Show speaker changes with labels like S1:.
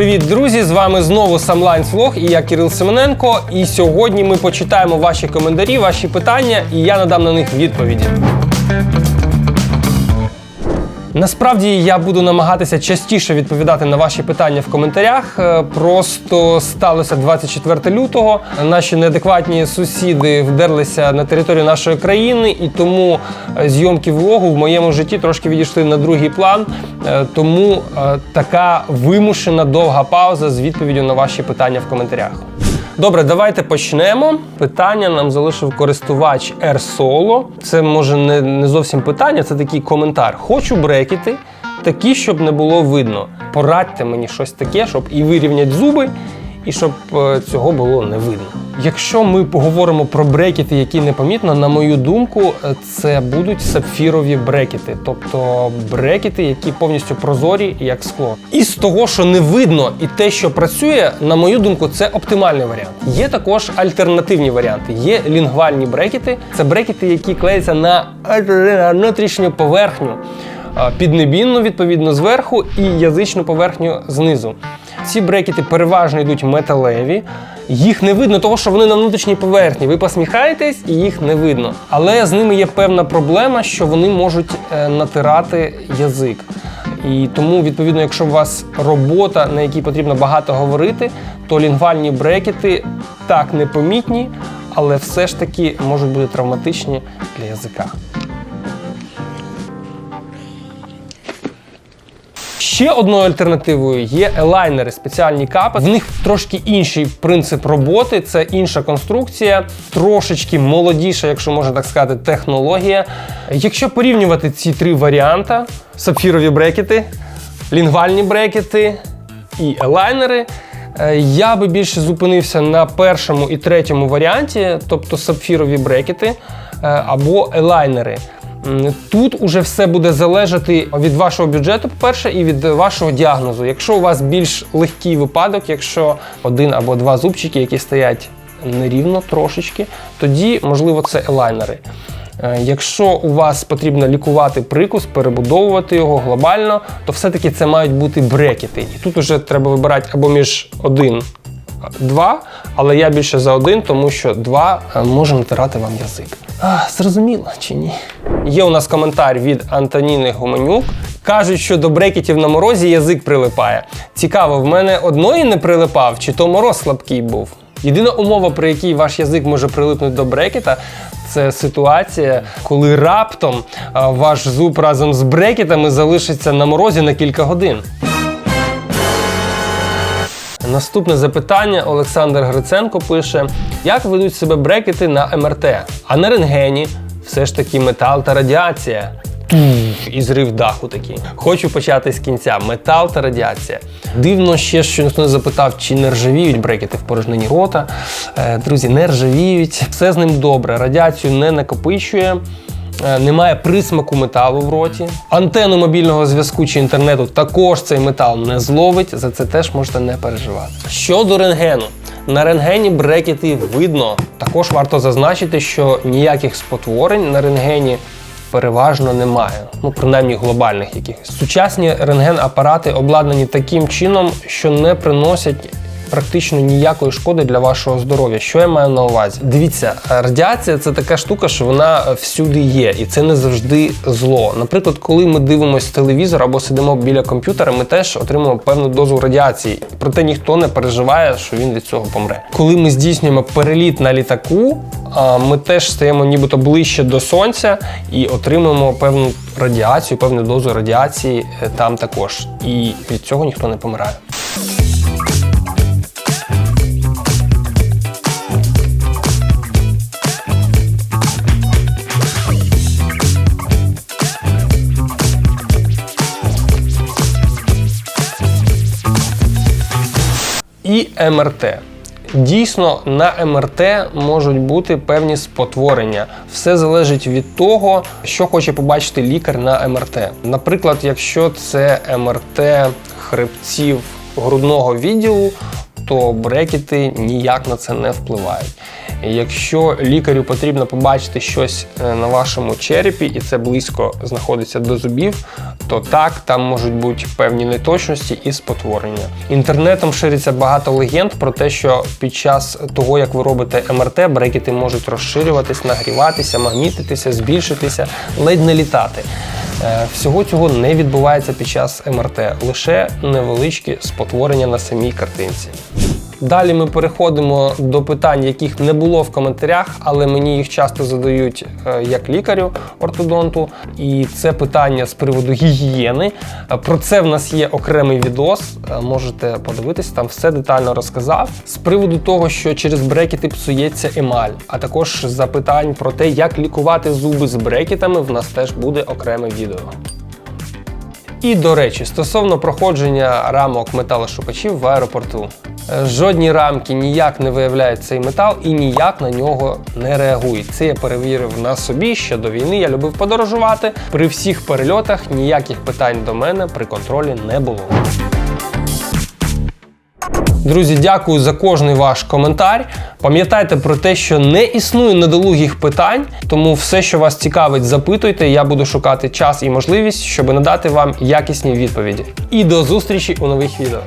S1: Привіт, друзі! З вами знову Самлайнс Влог і я Кирил Семененко. І сьогодні ми почитаємо ваші коментарі, ваші питання, і я надам на них відповіді. Насправді я буду намагатися частіше відповідати на ваші питання в коментарях. Е, Просто сталося 24 лютого. Наші неадекватні сусіди вдерлися на територію нашої країни, і тому е, зйомки влогу в моєму житті трошки відійшли на другий план. Е, Тому така вимушена довга пауза з відповіддю на ваші питання в коментарях. Добре, давайте почнемо. Питання нам залишив користувач AirSolo. Це може не, не зовсім питання, це такий коментар. Хочу брекети, такі, щоб не було видно. Порадьте мені щось таке, щоб і вирівняти зуби, і щоб е, цього було не видно. Якщо ми поговоримо про брекети, які непомітно, на мою думку, це будуть сапфірові брекети, тобто брекети, які повністю прозорі, як скло. І з того, що не видно, і те, що працює, на мою думку, це оптимальний варіант. Є також альтернативні варіанти. Є лінгвальні брекети. Це брекети, які клеються на внутрішню поверхню піднебінну, відповідно, зверху і язичну поверхню знизу. Ці брекети переважно йдуть металеві. Їх не видно, того що вони на внутрішній поверхні. Ви посміхаєтесь і їх не видно. Але з ними є певна проблема, що вони можуть е, натирати язик. І тому, відповідно, якщо у вас робота, на якій потрібно багато говорити, то лінгвальні брекети так непомітні, але все ж таки можуть бути травматичні для язика. Ще одною альтернативою є елайнери, спеціальні капи. В них трошки інший принцип роботи, це інша конструкція, трошечки молодіша, якщо можна так сказати, технологія. Якщо порівнювати ці три варіанти: сапфірові брекети, лінгвальні брекети і елайнери. е, Я би більше зупинився на першому і третьому варіанті, тобто сапфірові брекети е, або елайнери. Тут уже все буде залежати від вашого бюджету, по-перше, і від вашого діагнозу. Якщо у вас більш легкий випадок, якщо один або два зубчики, які стоять нерівно трошечки, тоді можливо це елайнери. Е, Якщо у вас потрібно лікувати прикус, перебудовувати його глобально, то все-таки це мають бути брекети. І тут вже треба вибирати або між один, два, але я більше за один, тому що два е, може натирати вам язик. А, зрозуміло чи ні? Є у нас коментар від Антоніни Гуменюк. Кажуть, що до брекетів на морозі язик прилипає. Цікаво, в мене одної не прилипав, чи то мороз слабкий був. Єдина умова, при якій ваш язик може прилипнути до брекета, це ситуація, коли раптом ваш зуб разом з брекетами залишиться на морозі на кілька годин. Наступне запитання Олександр Гриценко пише: як ведуть себе брекети на МРТ? А на рентгені все ж таки метал та радіація. Туф, І зрив даху такий. Хочу почати з кінця. Метал та радіація. Дивно ще, що ніхто не запитав, чи не ржавіють брекети в порожнині рота. Е, Друзі, не ржавіють. Все з ним добре. Радіацію не накопичує. Е, Немає присмаку металу в роті. Антенну мобільного зв'язку чи інтернету також цей метал не зловить. За це теж можете не переживати. Щодо рентгену. На рентгені брекети видно. Також варто зазначити, що ніяких спотворень на рентгені переважно немає. Ну, принаймні глобальних якихось. Сучасні рентген-апарати обладнані таким чином, що не приносять практично ніякої шкоди для вашого здоров'я. Що я маю на увазі? Дивіться, радіація це така штука, що вона всюди є, і це не завжди зло. Наприклад, коли ми дивимося телевізор або сидимо біля комп'ютера, ми теж отримуємо певну дозу радіації. Проте ніхто не переживає, що він від цього помре. Коли ми здійснюємо переліт на літаку, ми теж стаємо нібито ближче до сонця і отримуємо певну радіацію, певну дозу радіації е, там також. І від цього ніхто не помирає. МРТ. Дійсно, на МРТ можуть бути певні спотворення. Все залежить від того, що хоче побачити лікар на МРТ. Наприклад, якщо це МРТ хребців грудного відділу, то брекети ніяк на це не впливають. Якщо лікарю потрібно побачити щось е, на вашому черепі, і це близько знаходиться до зубів, то так, там можуть бути певні неточності і спотворення. Інтернетом шириться багато легенд про те, що під час того, як ви робите МРТ, брекети можуть розширюватись, нагріватися, магнітитися, збільшитися, ледь не літати. Е, Всього цього не відбувається під час МРТ, лише невеличкі спотворення на самій картинці. Далі ми переходимо до питань, яких не було в коментарях, але мені їх часто задають е, як лікарю ортодонту. І це питання з приводу гігієни. Е, Про це в нас є окремий відос. е, Можете подивитись, там все детально розказав. З приводу того, що через брекети псується емаль, а також запитань про те, як лікувати зуби з брекетами, в нас теж буде окреме відео. І до речі, стосовно проходження рамок металошукачів в аеропорту. Е, Жодні рамки ніяк не виявляють цей метал і ніяк на нього не реагують. Це я перевірив на собі ще до війни. Я любив подорожувати. При всіх перельотах ніяких питань до мене при контролі не було. Друзі, дякую за кожний ваш коментар. Пам'ятайте про те, що не існує недолугих питань, тому все, що вас цікавить, запитуйте. Я буду шукати час і можливість, щоб надати вам якісні відповіді. І до зустрічі у нових відео.